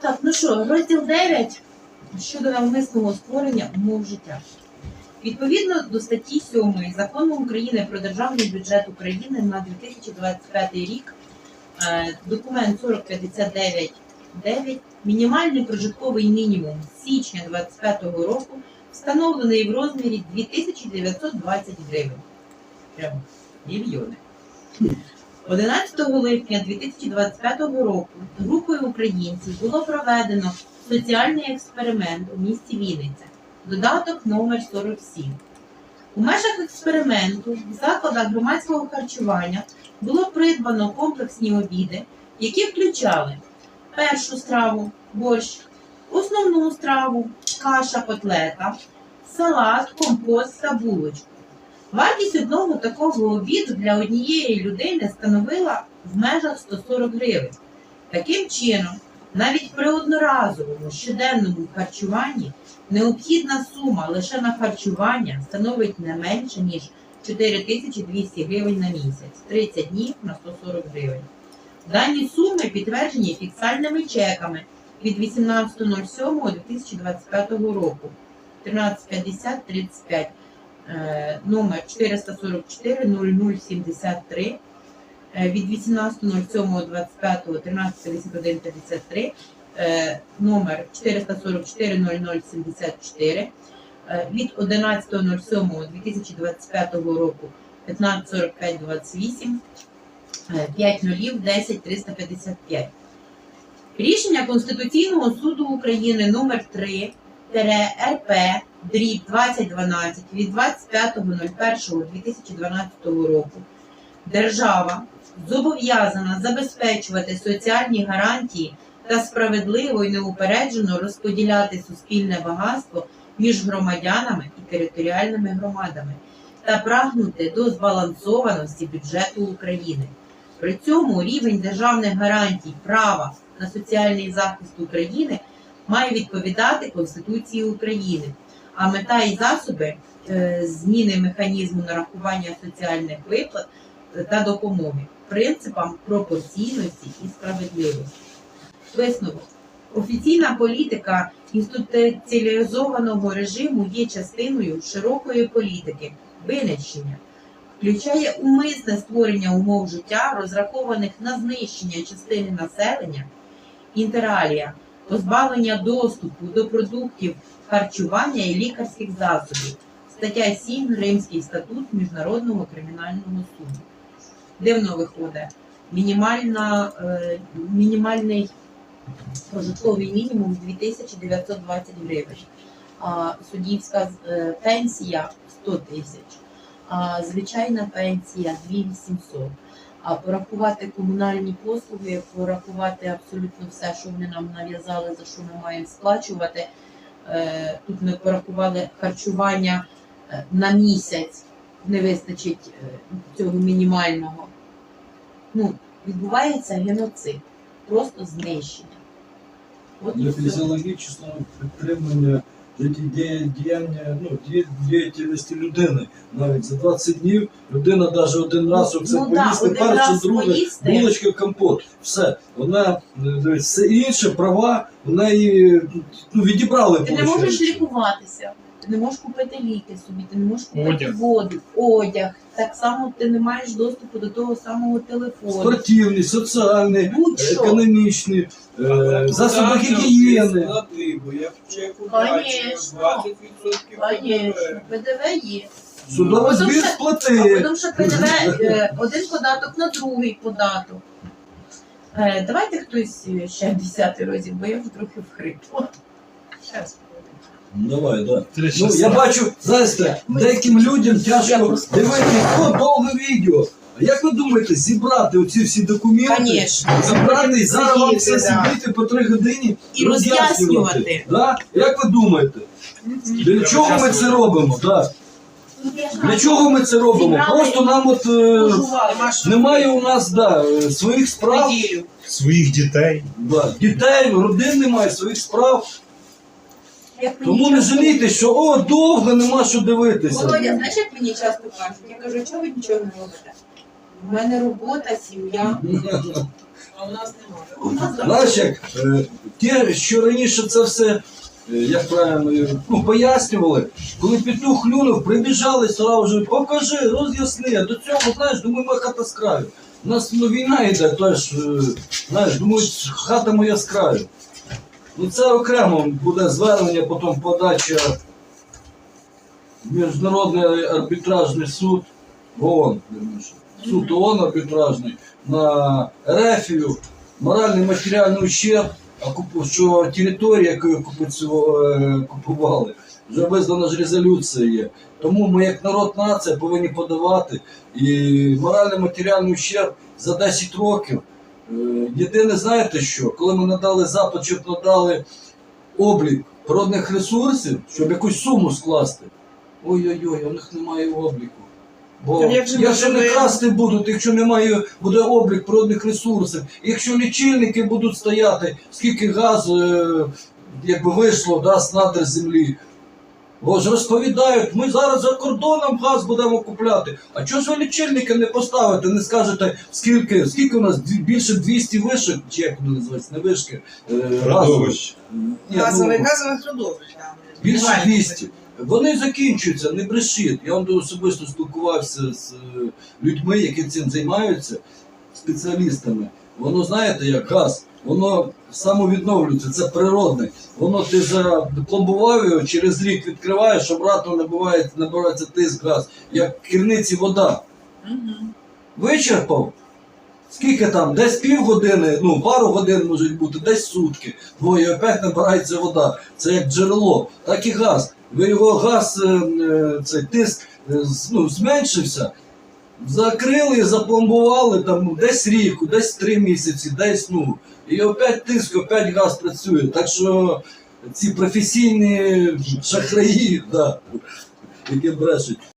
Так, ну що, розділ 9 щодо навмисного створення умов життя. Відповідно до статті 7 Закону України про державний бюджет України на 2025 рік, е, документ 4059.9, мінімальний прожитковий мінімум з січня 2025 року встановлений в розмірі 2920 гривень. Прямо мільйони. 11 липня 2025 року групою українців було проведено соціальний експеримент у місті Вінниця. Додаток номер 47. У межах експерименту в закладах громадського харчування було придбано комплексні обіди, які включали першу страву борщ, основну страву каша котлета, салат, компост та булочку. Вартість одного такого обіду для однієї людини становила в межах 140 гривень. Таким чином, навіть при одноразовому щоденному харчуванні необхідна сума лише на харчування становить не менше, ніж 4200 гривень на місяць, 30 днів на 140 гривень. Дані суми підтверджені фіксальними чеками від 18.07.2025 року 1350-35 е, номер 444 0073 е, від 18.07.25 135153 е, номер 444 0074 е, від 11.07.2025 року 154528 5 нулів 10 355. Рішення Конституційного суду України номер 3 РП дріб 2012 від 25.01.2012 року держава зобов'язана забезпечувати соціальні гарантії та справедливо і неупереджено розподіляти суспільне багатство між громадянами і територіальними громадами та прагнути до збалансованості бюджету України. При цьому рівень державних гарантій права на соціальний захист України має відповідати Конституції України, а мета і засоби е, зміни механізму нарахування соціальних виплат е, та допомоги принципам пропорційності і справедливості. Висновок. Офіційна політика інституціалізованого режиму є частиною широкої політики винищення, включає умисне створення умов життя, розрахованих на знищення частини населення, інтералія, позбавлення доступу до продуктів харчування і лікарських засобів. Стаття 7 Римський статут Міжнародного кримінального суду. Дивно виходить. Мінімальна, е, мінімальний прожитковий мінімум 2920 гривень. А суддівська е, пенсія 100 тисяч, а звичайна пенсія 2800. А порахувати комунальні послуги, порахувати абсолютно все, що вони нам нав'язали, за що ми маємо сплачувати. Е, Тут ми порахували харчування е, на місяць, не вистачить е, цього мінімального. Ну, відбувається геноцид, просто знищення. От для фізіологічного підтримання життєдіяння, ну, ді- діяльності людини. Навіть за 20 днів людина навіть один раз Ну, оце ну да, поїсти, один перше, друге, поїсти. булочка, компот. Все. Вона е, все інше права в неї ну, відібрали. Ти не можеш лікуватися, ти не можеш купити ліки собі, ти не можеш купити Одяг. воду, одяг. Так само ти не маєш доступу до того самого телефону. Спортивний, соціальний, економічний, е, засоби гігієни. Бо я в чеку Конечно. бачив 20% Звісно, ПДВ є. Судовий Потім збір ще- А сплатив. потім ще ПДВ е, один податок на другий податок. Е, Давайте хтось е, ще десятий розділ, бо я вже трохи вхрипла. Щас. Давай, да. Три Ну, часа. я бачу, знаєте, деяким людям тяжко дивитися, о, довге відео. Думаєте, зібрати оці всі документи, Конечно. зібрати і зараз вам все Сидіти, да. сидіти по три години І роз'яснювати. Да? Як ви думаєте? Для чого ми це робимо? Да. Для чого ми це робимо? Просто нам от е, немає у нас да, е, своїх справ, своїх дітей. да, дітей, родин немає, своїх справ. Тому не жалійте, що о, довго нема що дивитися. Володя, знаєш, як мені часто кажуть? Я кажу, чого ви нічого не робите? У мене робота, сім'я. А у нас немає. Знаєш, як е, ті, що раніше це все, е, як правильно, ну, пояснювали, коли петух клюнув, прибіжали сразу вже, покажи, роз'ясни. А до цього, знаєш, думаю, моя хата з краю. У нас ну, війна йде, теж, е, знаєш, думають, хата моя з краю. Ну це окремо буде звернення, потім подача в Міжнародний арбітражний суд ООН. Суд ООН арбітражний на Ерефію, моральний матеріальний ущерб, що територія, яку е, купували, вже визнана ж резолюція є. Тому ми, як народ нація, повинні подавати і моральний матеріальний ущерб за 10 років. Е, Єдине, знаєте що, коли ми надали запит, щоб надали облік природних ресурсів, щоб якусь суму скласти. Ой-ой-ой, у них немає обліку. Бо Так як же якщо не живемо? красти будуть, якщо немає, буде облік природних ресурсів, якщо лічильники будуть стояти, скільки газу е, якби вийшло да, з надр землі. Бо ж розповідають, ми зараз за кордоном газ будемо купляти. А чого ж ви лічильники не поставите, не скажете, скільки, скільки у нас більше 200 вишок, чи як вони називаються, не вишки, е, Родовищ. Ні, ну, Газове, газове. Більше 200. Вони закінчуються, не брешіть. Я вам особисто спілкувався з е, людьми, які цим займаються, спеціалістами. Воно знаєте, як газ, воно самовідновлюється, це природне. Воно ти запломбував його, через рік відкриваєш, обратно набивається, набирається тиск газ, як в керниці вода. Вичерпав. Скільки там? Десь півгодини, ну пару годин можуть бути, десь сутки. І опять набирається вода. Це як джерело, так і газ. Його газ, е, е, цей тиск е, ну, зменшився. Закрили, запломбували там десь рік, десь три місяці, десь ну. І опять тиск, опять газ працює. Так що ці професійні шахраї, да, які брешуть.